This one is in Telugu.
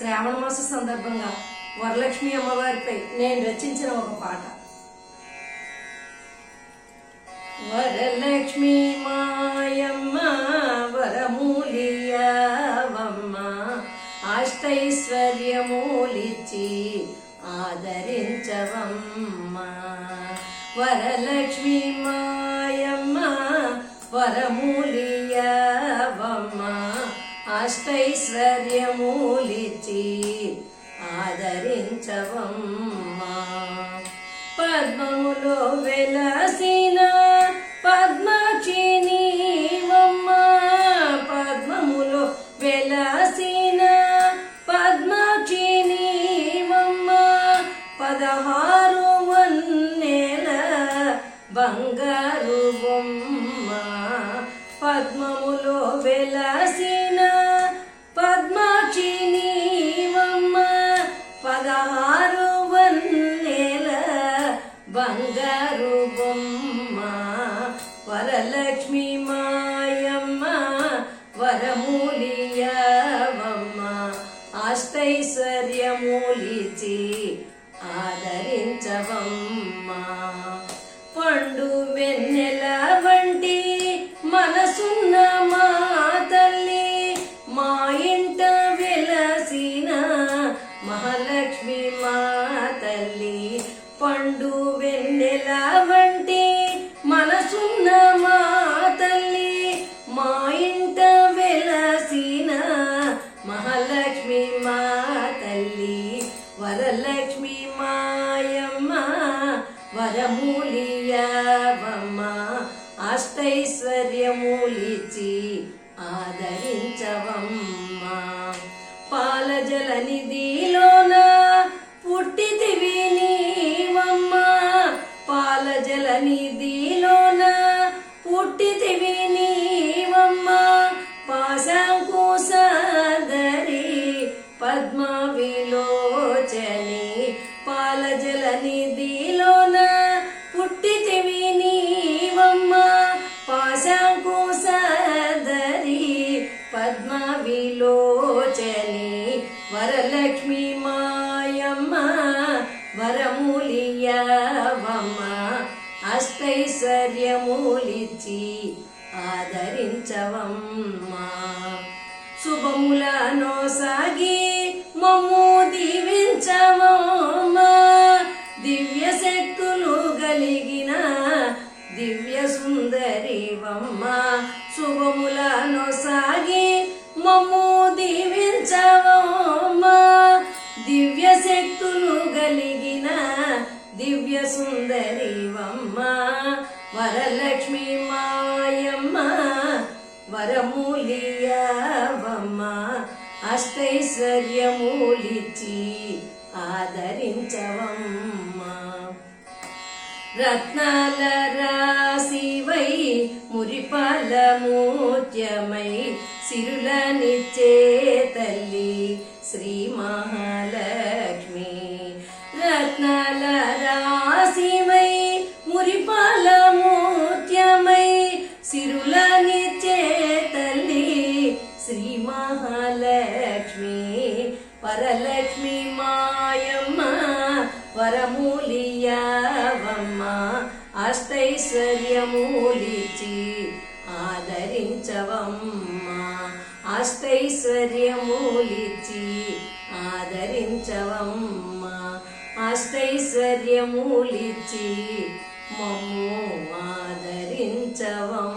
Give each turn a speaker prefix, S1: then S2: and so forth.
S1: శ్రావణ మాస సందర్భంగా వరలక్ష్మి అమ్మవారిపై నేను రచించిన ఒక పాట. వరలక్ష్మి మాయమ్మ వరమూలియవమ్మ అష్టైశ్వర్యమూలిచి ఆదరించవమ్మ. వరలక్ష్మి మాయమ్మ వరమూలియవమ్మ అష్టైశ్వర్యము ఆదరించవమ్మ. పద్మములో వెలసిన పద్మాక్షి నీవమ్మ పద్మములో వెలసిన పద్మాక్షి పదహారు వన్నెల బంగారు బొమ్మ పద్మములో వెలసిన పండు వెన్నెల వంటి మనసున్న మా తల్లి మా ఇంట వెలసిన మహాలక్ష్మి మా తల్లి వరలక్ష్మి మాయమ్మ వరమూలియమ్మ అష్టైశ్వర్యమూలిచి ఆదరించవమ్మ. పాల జల జల నిధిలోన పుట్టితివి నీవమ్మ. పాశాంకుశధరి పద్మ విలోచని పాల జల నిధిలోన పుట్టితివి నీవమ్మ. పాశాంకుశధరి పద్మ విలోచని వరలక్ష్మి మాయమ్మ. వరములియవమ్మ. అష్టైశ్వర్యమూలిచి ఆదరించవమ్మా. శుభములను సాగి మమ్ము దీవించవమ్మా. దివ్య శక్తులు కలిగిన దివ్య సుందరివమ్మ. శుభములను సాగి మమ్ము దీవించవమ్మా. దివ్య శక్తులు కలిగిన దివ్య సుందరివమ్మ వరలక్ష్మి మాయమ్మ వరమూలియవమ్మ అష్టైశ్వర్యమూలిచి ఆదరించవమ్మ. రత్నాల రాశివై మురిపాల మూత్యమై సిరులనిచ్చే నిచ్చే రత్నాల రాశివై మురిపాల మూత్యమై సిరులనిచ్చే తల్లి శ్రీ మహాలక్ష్మి వరలక్ష్మి మాయమ్మ వరమూలియవమ్మ అష్టైశ్వర్యమూలిచి ఆదరించవమ్మ అష్టైశ్వర్యమూలిచి ఆదరించవమ్మ. అష్టైశ్వర్యములిచ్చి మమ్ము ఆదరించవం